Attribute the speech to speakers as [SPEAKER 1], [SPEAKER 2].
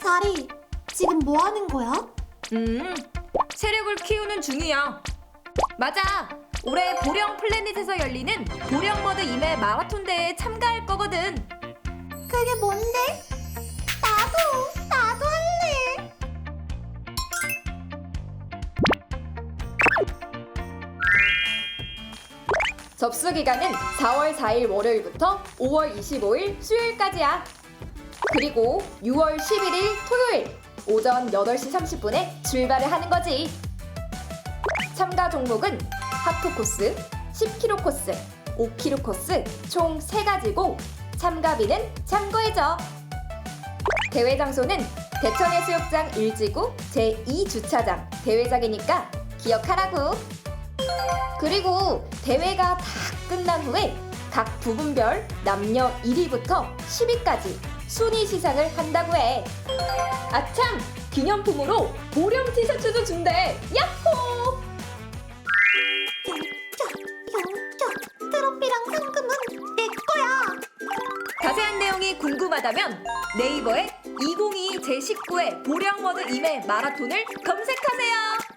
[SPEAKER 1] 다리, 지금 뭐 하는 거야?
[SPEAKER 2] 음, 체력을 키우는 중이야. 맞아. 올해 보령 플래닛에서 열리는 보령 머드 임해 마라톤 대회에 참가할 거거든.
[SPEAKER 1] 그게 뭔데? 나도, 나도 할래.
[SPEAKER 2] 접수 기간은 4월 4일 월요일부터 5월 25일 수요일까지야. 그리고 6월 11일 토요일 오전 8시 30분에 출발을 하는 거지. 참가 종목은 하프 코스, 10km 코스, 5km 코스 총 3가지고 참가비는 참고해줘. 대회 장소는 대천해수욕장 1지구 제2주차장 대회장이니까 기억하라고. 그리고 대회가 다 끝난 후에 각 부분별 남녀 1위부터 10위까지 순위 시상을 한다고 해. 아참! 기념품으로 보령 티셔츠도 준대. 야호!
[SPEAKER 1] 영적, 영적. 트로피랑 상금은 내 거야.
[SPEAKER 2] 자세한 내용이 궁금하다면 네이버에 2022 제19회 보령머드 임해 마라톤을 검색하세요.